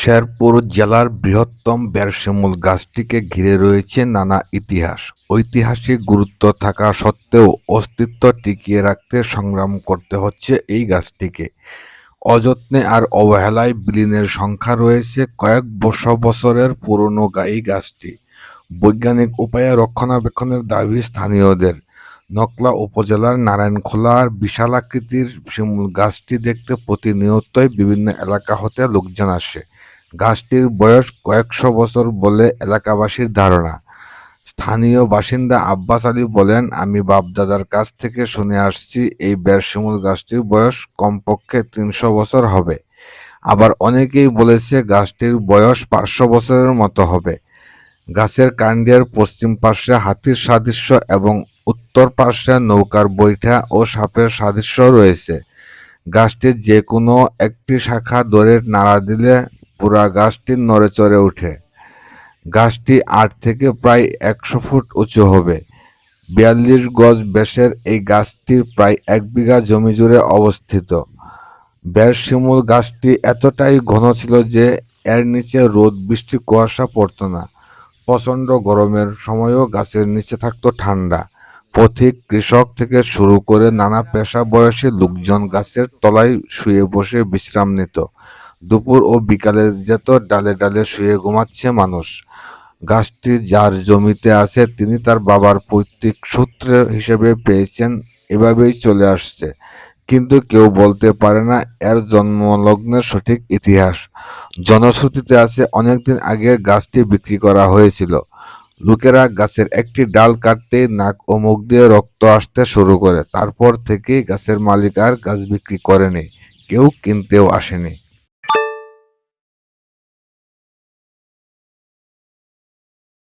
শেরপুর জেলার বৃহত্তম বেরসিমুল গাছটিকে ঘিরে রয়েছে নানা ইতিহাস। ঐতিহাসিক গুরুত্ব থাকা সত্ত্বেও অস্তিত্ব টিকিয়ে রাখতে সংগ্রাম করতে হচ্ছে এই গাছটিকে। অযত্নে আর অবহেলায় বিলীনের সংখ্যা রয়েছে কয়েক বশ বছরের পুরনো এই গাছটি। বৈজ্ঞানিক উপায়ে রক্ষণাবেক্ষণের দাবি স্থানীয়দের। নকলা উপজেলার নারায়ণখোলার বিশালাকৃতির শিমুল গাছটি দেখতে প্রতিনিয়তই বিভিন্ন এলাকা হতে লোকজন আসে। গাছটির বয়স কয়েকশো বছর বলে এলাকাবাসীর ধারণা। স্থানীয় বাসিন্দা আব্বাস আলী বলেন, আমি বাপদাদার কাছ থেকে শুনে আসছি এই বেরশিমুল গাছটির বয়স কমপক্ষে তিনশো বছর হবে। আবার অনেকেই বলেছে গাছটির বয়স পাঁচশো বছরের মতো হবে। গাছের কাণ্ডের পশ্চিম পার্শ্বে হাতির সাদৃশ্য এবং উত্তর পার্শ্বে নৌকার বৈঠা ও সাপের সাদৃশ্য রয়েছে। গাছটির যে কোনো একটি শাখা ধরে নাড়া দিলে পুরা গাছটি নড়ে চড়ে ওঠে। গাছটি আট থেকে প্রায় একশো ফুট উঁচু হবে। বিয়াল্লিশ গজ বেশের এই গাছটির প্রায় এক বিঘা জমি জুড়ে অবস্থিত। বের শিমুল গাছটি এতটাই ঘন ছিল যে এর নিচে রোদ, বৃষ্টি, কুয়াশা পড়তো না। প্রচণ্ড গরমের সময়ও গাছের নিচে থাকতো ঠান্ডা। পথিক কৃষক থেকে শুরু করে নানা পেশা বয়সী লোকজন গাছের তলায় শুয়ে বসে বিশ্রাম নিত। দুপুর ও বিকালে যেত ডালে ডালে শুয়ে ঘুমাচ্ছে মানুষ। গাছটি যার জমিতে আছে তিনি তার বাবার পৈতৃক সূত্রে হিসেবে পেয়েছেন, এভাবেই চলে আসছে। কিন্তু কেউ বলতে পারে না এর জন্মলগ্নের সঠিক ইতিহাস। জনশ্রুতিতে আছে, অনেকদিন আগে গাছটি বিক্রি করা হয়েছিল। লোকেরা গাছের একটি ডাল কাটতে নাক ও মুখ দিয়ে রক্ত আসতে শুরু করে। তারপর থেকে গাছের মালিক আর গাছ বিক্রি করেনি। কেউ কিনতেও আসেনি।